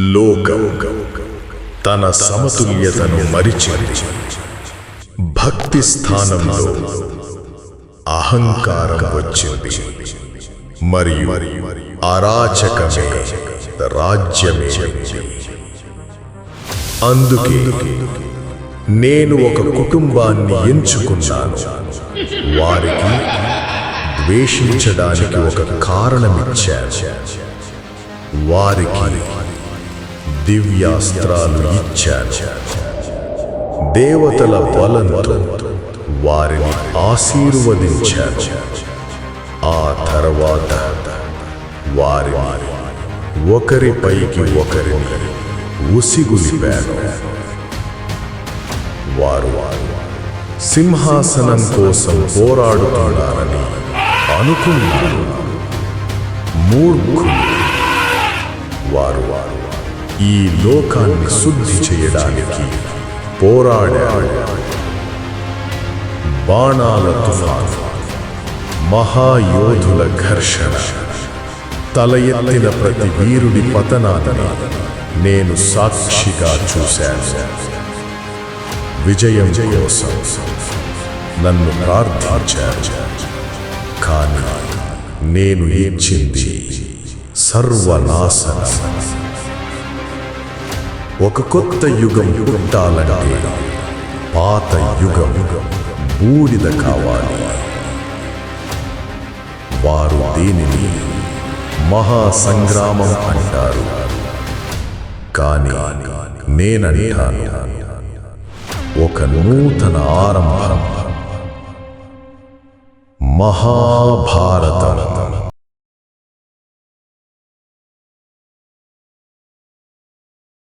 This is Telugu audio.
లోకం తన సమతుల్యతను మరిచి భక్తి స్థానంలో అహంకారం వచ్చింది. మరియు అరాచకమే రాజ్యమే. అందుకే నేను ఒక కుటుంబాన్ని ఎంచుకున్నాను. వారికి ద్వేషించడానికి ఒక కారణమిచ్చాను. వారికి దివ్యాస్త్రాలు ఇచ్చాను. దేవతల బలంతో వారిని ఆశీర్వదించాను. ఆ తర్వాత వారిని ఒకరిపైకి ఒకరిని ఉసిగులిపాను. వారు సింహాసనం కోసం పోరాడుతున్నారని అనుకున్నారు మూర్ఖులు. వారు ఈ లోకాన్ని శుద్ధి చేయడానికి పోరాడారు బాణాల తుఫాను మహాయోధుల ఘర్షణ తల ఎత్తిన ప్రతి వీరుడి పతనాన్ని నేను సాక్షిగా చూశాను. విజయం కోసం నన్ను ప్రార్థించారు కానీ నేను ఇచ్చింది సర్వనాశన. ఒక కొత్త యుగం పుట్టాలంటే పాత యుగం బూడిద కావాలి. వారు దీనిని మహాసంగ్రామం అంటారు. కానీ నేనంటాను ఒక నూతన ఆరంభం మహాభారతం.